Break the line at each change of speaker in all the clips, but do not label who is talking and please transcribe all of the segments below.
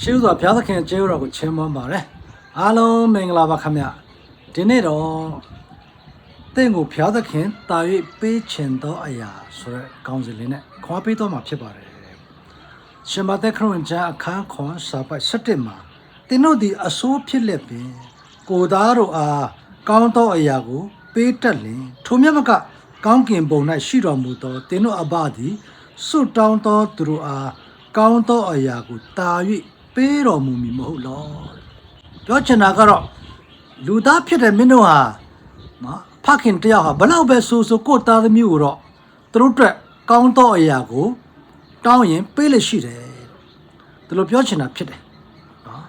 ရှေးဥစွာဘုရားသခင်ကျေးဇူးတော်ကိုချီးမွမ်းပါတယ်အားလုံးမင်္ဂလာပါခင်ဗျဒီနေ့တော့တင့်ကိုဘုရားသခင်တာ၍ပေးချင်သောအရာဆိုတဲ့ကောင်းစီလေးနဲ့ခွာပေးတော့မှာဖြစ်ပါတယ်ရှင်မသက်ခရစ်ဝင်ကျမ်းအခန်းခွန်စာပိုက်17မှာတင်းတို့သည်အဆိုးဖြစ်လက်ပင် ကိုသားတို့အားကောင်းသောအရာကို ပေးတတ်လင်ထိုမြတ်မကကောင်းကင်ဘုံ၌ရှိတော်မူသောတင်းတို့အဘသည်စွတ်တောင်းသောသူတို့အားကောင်းသောအရာကိုတာ၍ ပေးတော်မူမည်မဟုတ်လောပြောချင်တာကတော့လူသားဖြစ်တဲ့မင်းတို့ဟာနော်ဖခင်တယောက်ဟာဘလောက်ပဲဆိုဆိုကိုယ့်သားသမီးကိုတော့သူတို့အတွက်ကောင်းသောအရာကို တောင်းရင်ပေးလို့ရှိတယ်ဒီလိုပြောချင်တာဖြစ်တယ်နော်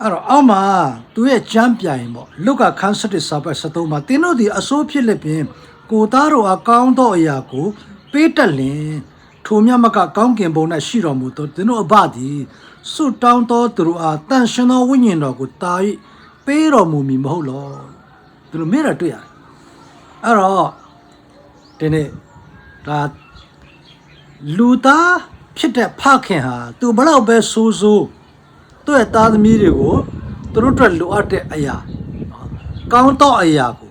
အဲ့တော့အောက်မှာသူရဲ့ကြမ်းပြိုင်ပေါ့လုကာခန်း7စာပတ်73မှာတင်းတို့ဒီအစိုးဖြစ်လက်ဖြင့်ကိုသားတို့အကောင်းသောအရာကို ပေးတတ်လင် ထိုမြတ်မကကောင်းကင်ဘုံ၌ရှိတော်မူသောတင်းတို့အဘသည်စွတ်တောင်းသောသူတို့အားတန်ရှင်သောဝိညာဉ်တော်ကိုတာ၍ပေးတော်မူမည်မဟုတ်လောဒီလိုမြင်ရတွေ့ရတယ်အဲ့တော့ဒီနေ့ဒါလူသားဖြစ်တဲ့ဖခင်ဟာသူဘလောက်ပဲဆိုးဆိုးသူ့ရဲ့သားသမီးတွေကိုသူတို့အတွက်လိုအပ်တဲ့အရာနော်ကောင်းတော့အရာကို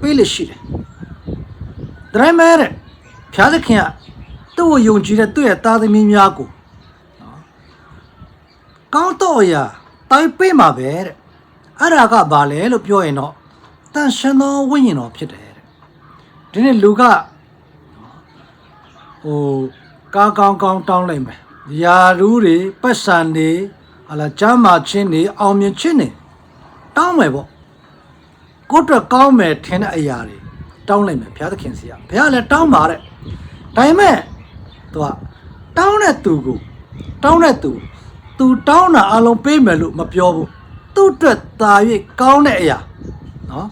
ပေးလို့ရှိတယ်။ဒါပေမဲ့တဲ့ဖျားသခင်က သူ့ကိုယုံကြည်တဲ့သူ့ရဲ့သားသမီးများကိုနော်ကောင်းတော့အရာတိုင်းပေးမှာပဲတဲ့။အဲ့ဒါကဘာလဲလို့ပြောရင်တော့တန်ရှင်သောဝိညာဉ်တော်ဖြစ်တယ်တဲ့။ဒီနေ့လူကဟိုကားကောင်းကောင်းတောင်းလိုက်မယ်။ယာရူးတွေပတ်စံတွေဟာလာကျမ်းမာချင်းတွေအောင်မြင်ချင်းတွေတောင်းမယ်ပေါ့။ကိုယ့်အတွက်ကောင်းမယ်ထင်တဲ့အရာတွေတောင်းလိုက်မယ်ဘုရားသခင်စီကဘုရားလည်းတောင်းပါတဲ့။ဒါပေမဲ့ သူကတောင်းတဲ့သူကိုတောင်းတဲ့သူသူတောင်းတာအလုံးပေးမယ်လို့မပြောဘူး။သူ့အတွက်သာ၍ကောင်းတဲ့အရာနော်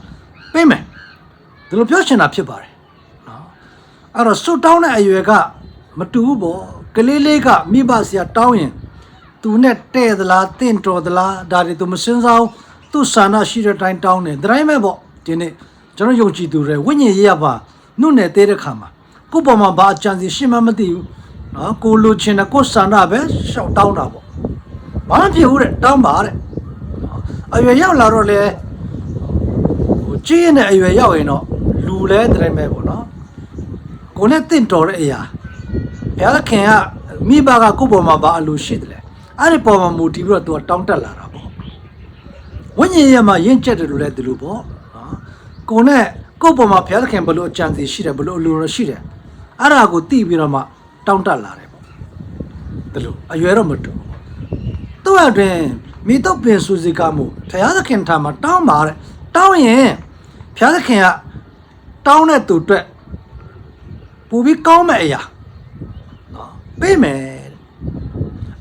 ပေးမယ်။ဒီလိုပြောချင်တာဖြစ်ပါတယ်နော်အဲ့တော့စွတ်တောင်းတဲ့အရွယ်ကမတူဘူးပေါ့ကလေးလေးကမိဘဆရာတောင်းရင်သူနဲ့တဲ့သလားတင့်တော်သလားဒါတွေသူမစင်စားဘူးသူဆန္ဒရှိတဲ့အတိုင်းတောင်းတယ်ဒါတိုင်းပဲပေါ့ဒီနေ့ကျွန်တော်ယုံကြည်သူတွေဝိညာဉ်ရေးရပါနှုတ်နဲ့သေးတဲ့ခါမှာ ကိုယ့်ပေါ်မှာဘာအကြံစီရှင်းမှမသိဘူးနော်ကိုလိုချင်တဲ့ကိုယ်ဆန္ဒပဲရှောက်တောင်းတာပေါ့ဘာမှဖြစ်ဘူးတဲ့တောင်းပါတဲ့နော်အရွယ်ရောက်လာတော့လေဟိုကြီးရင်တဲ့အရွယ်ရောက်ရင်တော့လူလဲတဲ့တိုင်းပဲပေါ့နော်ကိုနဲ့တင့်တော်တဲ့အရာဘုရားသခင်ကမိဘကကိုယ့်ပေါ်မှာဘာအလိုရှိတယ်လဲအဲ့ဒီပေါ်မှာမူတည်ပြီးတော့သူကတောင်းတက်လာတာပေါ့ဝိညာဉ်ရမှာရင့်ကျက်တယ်လို့လည်းဒီလိုပေါ့နော်ကိုနဲ့ကိုယ့်ပေါ်မှာဘုရားသခင်ဘလို့အကြံစီရှိတယ်ဘလို့အလိုရရှိတယ် အဲ့ဒါကိုသိပြီးတော့မှတောင်းတက်လာတယ်ပေါ့ဒီလိုအရွယ်တော့မတူဘူးသူ့အတွင်မိတော့ပင်စုစီကမှုဘုရားသခင်ထာမှာတောင်းပါတဲ့တောင်းရင်ဘုရားသခင်ကတောင်းတဲ့သူအတွက်ပူပြီးကောင်းမဲ့အရာနော်ပေးမယ်တဲ့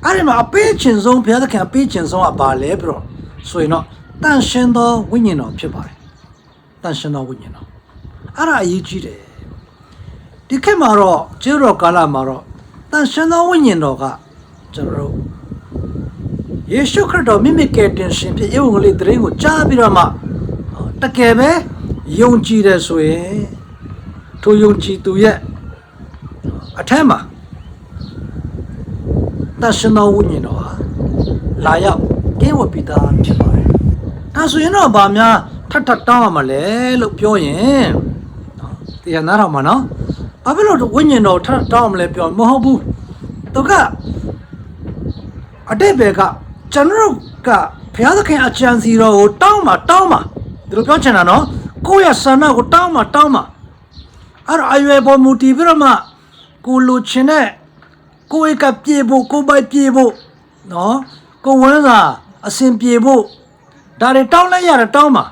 အဲ့ဒီမှာအပေးချင်ဆုံးဘုရားသခင်အပေးချင်ဆုံးကဘာလဲပြီးတော့ဆိုရင်တော့တန်ရှင်သောဝိညာဉ်တော်ဖြစ်ပါတယ်တန်ရှင်သောဝိညာဉ်တော်အဲ့ဒါအရေးကြီးတယ် ဒီခေတ်မှာတော့ကျေးတော်ကာလမှာတော့တန်ရှင်သောဝိညာဉ်တော်ကကျွန်တော်တို့ယေရှုခရစ်တော်မိမိကယ်တင်ရှင်ဖြစ်ဧဝံဂေလိသတင်းကိုကြားပြီးတော့မှဟောတကယ်ပဲယုံကြည်တယ်ဆိုရင်ထိုယုံကြည်သူရဲ့အထက်မှာတန်ရှင်တော်ဝိညာဉ်တော်ဟာလာရောက်ကင်းဝတ်ပြီးသားဖြစ်ပါတယ်။ဒါဆိုရင်တော့ဗာများထပ်ထပ်တောင်းရမလဲလို့ပြောရင်နော်တရားနားတော်မှာနော်။ ဘာဖြစ်လို့ဝိညာဉ်တော်ထပ်တောင်းရမလဲပြောမဟုတ်ဘူး။သူကအတိတ်ဘယ်ကကျွန်တော်တို့ကဘုရားသခင်အကြံစီတော်ကိုတောင်းမှာတောင်းမှာဒီလိုပြောချင်တာနော်။ကိုယ့်ရဲ့ဆန္ဒကိုတောင်းမှာတောင်းမှာအဲ့တော့အရွယ်ပေါ်မူတည်ပြီးတော့မှကိုလိုချင်တဲ့ကိုယ်ကပြေဖို့ကိုယ်ပိုက်ပြေဖို့နော်ကိုဝန်းစာအစဉ်ပြေဖို့ဒါတွေတောင်းလိုက်ရတယ်တောင်းပါ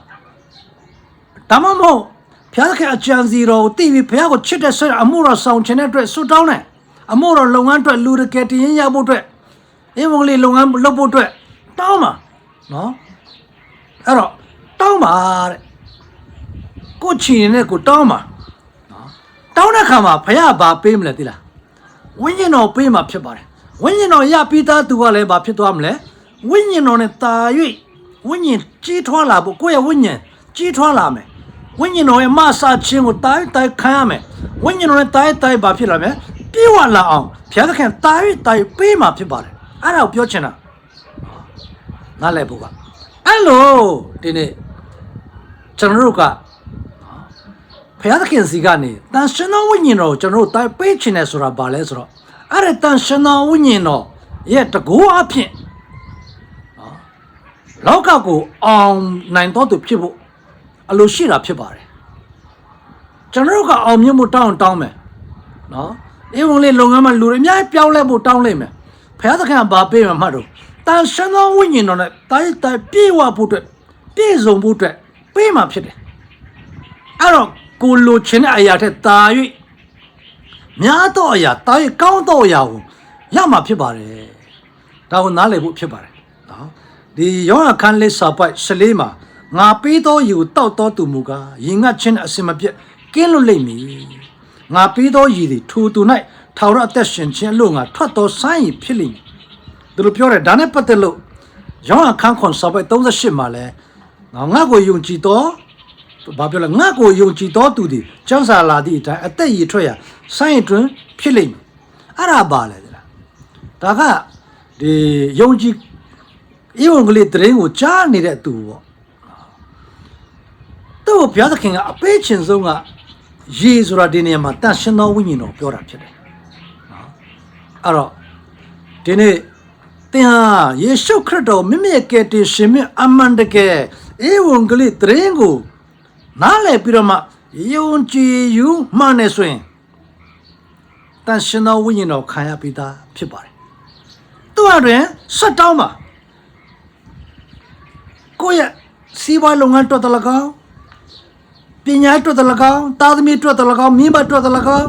ဒါမှမဟုတ် ဘုရားသခင်အကြံစီတော်ကိုသိပြီးဘုရားကိုချစ်တဲ့ဆွဲအမှုတော်ဆောင်ချင်တဲ့အတွက်ဆွတောင်းတယ်အမှုတော်လုပ်ငန်းအတွက်လူတကယ်တည်ရင်ရဖို့အတွက်အေဝံဂေလိလုပ်ငန်းလုပ်ဖို့အတွက်တောင်းပါနော်အဲ့တော့တောင်းပါတဲ့ကိုချီနေတဲ့ကိုတောင်းပါတောင်းတဲ့ခါမှာဖះဘာပေးမလဲသိလားဝိညာဉ်တော်ပေးမှာဖြစ်ပါတယ်ဝိညာဉ်တော်ရပြီးသားသူကလည်းဘာဖြစ်သွားမလဲဝိညာဉ်တော်နဲ့တာ၍ဝိညာဉ်ကြီးထွားလာဖို့ကိုယ့်ရဲ့ဝိညာဉ်ကြီးထွားလာမယ် ဝိညာဉ်တော်ရဲ့မဆာခြင်းကိုတိုင်းတိုင်းခံရမယ်ဝိညာဉ်တော်နဲ့တိုင်းတိုင်းဘာဖြစ်လာမလဲပြေဝလာအောင်ဘုရားသခင်တာ၍တာ၍ပေးမှာဖြစ်ပါတယ်အဲ့ဒါကိုပြောချင်တာနားလည်ဖို့ကအဲ့လိုဒီနေ့ကျွန်တော်တို့ကဖျားသခင်စီကနေတန်ရှင်တော်ဝိညာဉ်တော်ကိုကျွန်တော်တို့တိုင်ပေးချင်တယ်ဆိုတာဘာလဲဆိုတော့အဲ့ဒါတန်ရှင်တော်ဝိညာဉ်တော်ရဲ့တကူအဖြစ်နော်လောကကိုအောင်နိုင်တော်သူဖြစ်ဖို့ အလိုရှိတာဖြစ်ပါတယ်ကျွန်တော်တို့ကအောင်မြင်မှုတောင်းတောင်းမယ်နော်အေဝံလေးလုပ်ငန်းမှာလူတွေအများကြီးပြောင်းလဲဖို့တောင်းလိုက်မယ်ဖျားသခင်ကဘာပေးမှာမှတ်တော့တန်ရှင်တော်ဝိညာဉ်တော်နဲ့တိုင်းတိုင်းပြေဝဖို့အတွက်ပြည့်စုံဖို့အတွက်ပေးမှာဖြစ်တယ်အဲ့တော့ကိုလိုချင်တဲ့အရာထက်တာ၍များသောအရာတာ၍ကောင်းသောအရာကိုရမှာဖြစ်ပါတယ်ဒါကိုနားလည်ဖို့ဖြစ်ပါတယ်နော်ဒီယောဟန်ခန်းလေးစာပိုက်14မှာ ငါပေးသောယူတောက်သောသူမူကားရင်ငတ်ခြင်းအစင်မပြတ်ကင်းလွတ်လိမ့်မည်ငါပေးသောရည်သည်ထိုသူ၌ထာဝရအသက်ရှင်ခြင်းအလို့ငါထွက်သောဆိုင်းရည်ဖြစ်လိမ့်မည်သူတို့ပြောတယ်ဒါနဲ့ပတ်သက်လို့ယောဟန်ခန်းခွန်စာပိုက်38မှာလဲငါငါ့ကိုယုံကြည်သောဘာပြောလဲငါ့ကိုယုံကြည်တော်သူသည်ကျမ်းစာလာသည့်အတိုင်းအသက်ရည်ထွက်ရဆိုင်းတွင်ဖြစ်လိမ့်မယ်အဲ့ဒါပါလေလားဒါကဒီယုံကြည်ဧဝံဂေလိသတင်းကိုကြားနေတဲ့သူပေါ့ သူ့ကိုဘုရားသခင်ကအပေးချင်ဆုံးကရေဆိုတာဒီနေရာမှာတန်ရှင်တော်ဝိညာဉ်တော်ပြောတာဖြစ်တယ်နော်အဲ့တော့ဒီနေ့သင်ဟာယေရှုခရစ်တော်မိမိရဲ့ကယ်တင်ရှင်မြတ်အမှန်တကယ်ဧဝံဂေလိသတင်းကိုနားလည်ပြီးတော့မှယုံကြည်ယူမှန်နေဆိုရင်တန်ရှင်တော်ဝိညာဉ်တော်ခံရပြီးသားဖြစ်ပါတယ်။သူ့အတွင်ဆက်တောင်းပါကိုယ့်ရဲ့စီးပွားလုပ်ငန်းအတွက်တလကောင်း ပညာအတွက်တလကောင်းတာသမီအတွက်တလကောင်းမိဘအတွက်တလကောင်း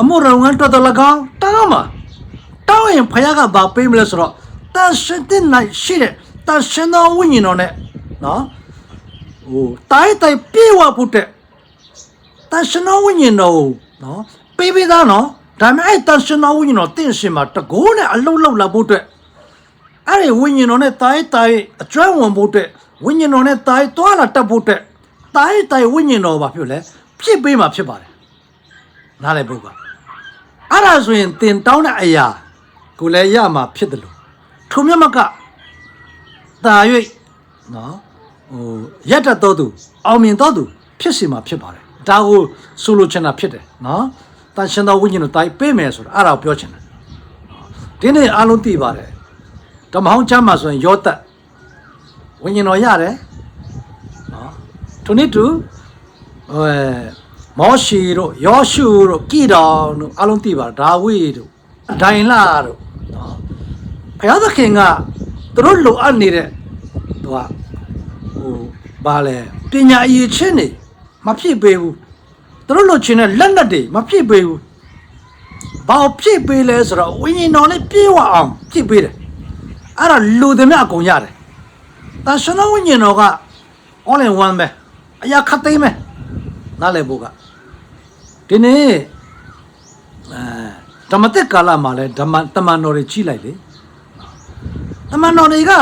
အမှုလုပ်ငန်းအတွက်တလကောင်းတောင်းပါတောင်းရင်ဖခင်ကဘာပေးမလဲဆိုတော့တန်ရှင်တဲ့နိုင်ရှိတဲ့တန်ရှင်တော်ဝိညာဉ်တော်နဲ့နော်ဟိုတိုင်းတိုင်းပြေဝဖို့တဲ့တန်ရှင်တော်ဝိညာဉ်တော်ကိုနော်ပေးပေးသားနော်ဒါပေမဲ့အဲ့တန်ရှင်တော်ဝိညာဉ်တော်တင့်ရှင်မှာတကိုးနဲ့အလုံးလုံးလာဖို့တဲ့အဲ့ဒီဝိညာဉ်တော်နဲ့တိုင်းတိုင်းအကျွမ်းဝင်ဖို့တဲ့ဝိညာဉ်တော်နဲ့တိုင်းတွာလာတက်ဖို့တဲ့ တိုင်းတိုင်းဝိညာဉ်တော်ဘာဖြစ်လဲဖြစ်ပေးမှာဖြစ်ပါတယ်နားလည်ဖို့ကအဲ့ဒါဆိုရင်တင်တောင်းတဲ့အရာကိုလည်းရမှာဖြစ်တယ်လို့ထုံမြတ်မကတာ၍နော်ဟိုရက်တတ်တော်သူအောင်မြင်တော်သူဖြစ်စီမှာဖြစ်ပါတယ်ဒါကိုဆိုလိုချင်တာဖြစ်တယ်နော်တန်ရှင်တော်ဝိညာဉ်တော်တိုင်းပေးမယ်ဆိုတာအဲ့ဒါကိုပြောချင်တယ်ဒီနေ့အားလုံးသိပါတယ်ဓမ္မဟောင်းချမ်းမှာဆိုရင်ယောသက်ဝိညာဉ်တော်ရတယ်နော် ထိုနည်းတူအဲမောရှိတို့ယောရှုတို့ကိတောင်တို့အားလုံးသိပါတယ်ဒါဝိတို့ဒိုင်လာတို့နော်ဘုရားသခင်ကသူတို့လိုအပ်နေတဲ့သူကဟိုဘာလဲပညာအရေးချင်းနေမဖြစ်ပေးဘူးသူတို့လိုချင်တဲ့လက်နက်တွေမဖြစ်ပေးဘူးဘာကိုဖြစ်ပေးလဲဆိုတော့ဝိညာဉ်တော်နဲ့ပြေဝအောင်ဖြစ်ပေးတယ်အဲ့ဒါလူတွေမြအကုန်ရတယ်တန်ရှင်တော်ဝိညာဉ်တော်က all in one ပဲ အရာခတ်သိမ်းပဲနားလည်ဖို့ကဒီနေ့အဲဓမ္မတက်ကာလမှာလဲဓမ္မတမန်တော်တွေကြီးလိုက်လေတမန်တော်တွေက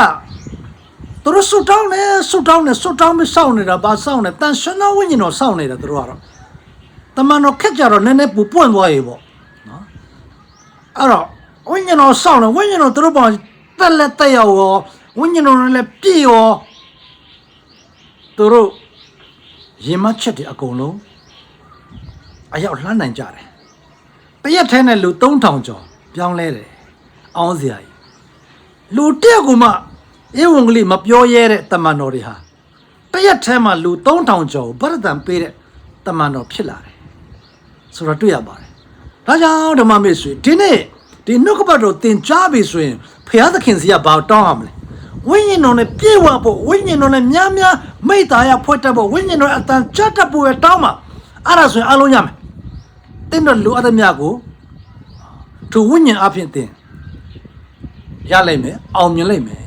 သူတို့ဆုတောင်းနေဆုတောင်းနေဆုတောင်းပြီးစောင့်နေတာဘာစောင့်နေတန်ရှင်တော်ဝိညာဉ်တော်စောင့်နေတာသူတို့ကတော့တမန်တော်ခက်ကြတော့နည်းနည်းပူပွင့်သွားရေပေါ့နော်အဲ့တော့ဝိညာဉ်တော်စောင့်နေဝိညာဉ်တော်သူတို့ပေါ်တက်လက်တက်ရောက်ရောဝိညာဉ်တော်နဲ့လည်းပြည့်ရောသူတို့ ရင်မချက်တွေအကုန်လုံးအရောက်လှမ်းနိုင်ကြတယ်တရက်ထဲနဲ့လူ3000ကျော်ပြောင်းလဲတယ်အောင်းစရာကြီးလူတက်ကူမှဧဝံဂေလိမပြောရဲတဲ့တမန်တော်တွေဟာတရက်ထဲမှာလူ3000ကျော်ဗရဒံပေးတဲ့တမန်တော်ဖြစ်လာတယ်ဆိုတော့တွေ့ရပါတယ်ဒါကြောင့်ဓမ္မမေဆွေဒီနေ့ဒီနှုတ်ကပတ်တော်သင်ကြားပြီဆိုရင်ဖျားသခင်စီကဘာတောင်းရမလဲ ဝိညာဉ်တော်နဲ့ပြေဝဖို့ဝိညာဉ်တော်နဲ့များများမိတ္တာရဖွဲ့တတ်ဖို့ဝိညာဉ်တော်အတန်ကြတ်တတ်ဖို့ပဲတောင်းပါအဲ့ဒါဆိုရင်အလုံးရမယ်တင်းတော့လူအပ်သမျှကိုသူဝိညာဉ်အဖြစ်သင်ရလိုက်မယ်အောင်မြင်လိုက်မယ်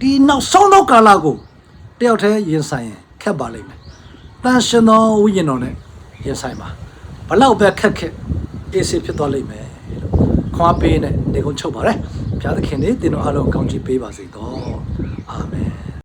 ဒီနောက်ဆုံးသောကာလကိုတယောက်တည်းရင်ဆိုင်ရင်ခက်ပါလိမ့်မယ်တန်ရှင်သောဝိညာဉ်တော်နဲ့ရင်ဆိုင်ပါဘလောက်ပဲခက်ခက်အေးစေးဖြစ်သွားလိမ့်မယ်လို့ခွာပေးနဲ့နေကုန်ချုပ်ပါရယ် ဘုရားသခင်နေတင်တော်အားလုံးကောင်းချီးပေးပါစေတော့အာမင်